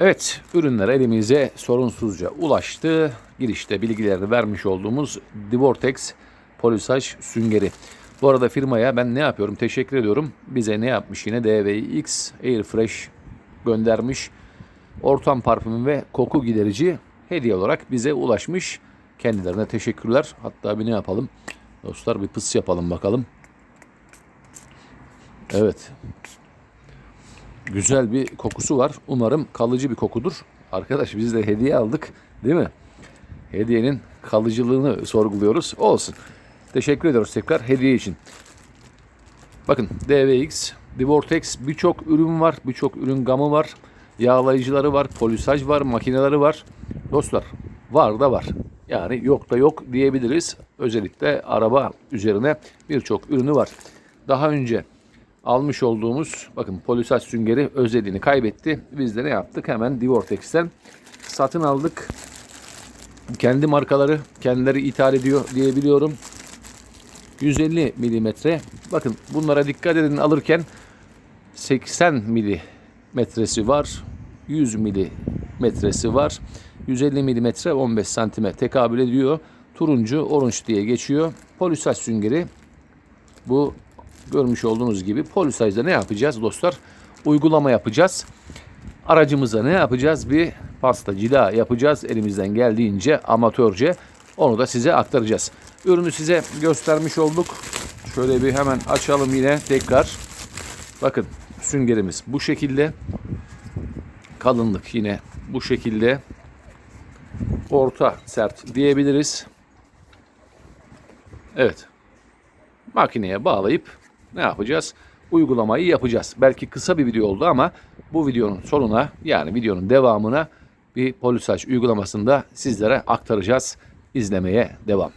Evet, ürünler elimize sorunsuzca ulaştı. Girişte bilgilerini vermiş olduğumuz Divortex polisaj süngeri. Bu arada firmaya ben ne yapıyorum? Teşekkür ediyorum. Bize ne yapmış yine? DVX Airfresh göndermiş. Ortam parfümü ve koku giderici hediye olarak bize ulaşmış. Kendilerine teşekkürler. Hatta bir ne yapalım? Dostlar bir pıs yapalım bakalım. Evet, güzel bir kokusu var. Umarım kalıcı bir kokudur. Arkadaş biz de hediye aldık değil mi? Hediyenin kalıcılığını sorguluyoruz. Olsun. Teşekkür ediyoruz tekrar hediye için. Bakın DVX, Divortex birçok ürün var. Birçok ürün gamı var. Yağlayıcıları var, polisaj var, makineleri var. Dostlar var da var. Yani yok da yok diyebiliriz. Özellikle araba üzerine birçok ürünü var. Daha önce almış olduğumuz bakın polisaj süngeri özelliğini kaybetti. Biz de ne yaptık? Hemen Divortex'ten satın aldık. Kendi markaları kendileri ithal ediyor diyebiliyorum. 150 milimetre. Bakın bunlara dikkat edin alırken 80 milimetresi var. 100 milimetresi var. 150 milimetre 15 santime tekabül ediyor. Turuncu, orange diye geçiyor. Polisaj süngeri bu görmüş olduğunuz gibi polisajda ne yapacağız dostlar? Uygulama yapacağız. Aracımıza ne yapacağız? Bir pasta cila yapacağız elimizden geldiğince amatörce. Onu da size aktaracağız. Ürünü size göstermiş olduk. Şöyle bir hemen açalım yine tekrar. Bakın süngerimiz bu şekilde. Kalınlık yine bu şekilde. Orta sert diyebiliriz. Evet makineye bağlayıp ne yapacağız? Uygulamayı yapacağız. Belki kısa bir video oldu ama bu videonun sonuna yani videonun devamına bir polisaj uygulamasında sizlere aktaracağız. İzlemeye devam.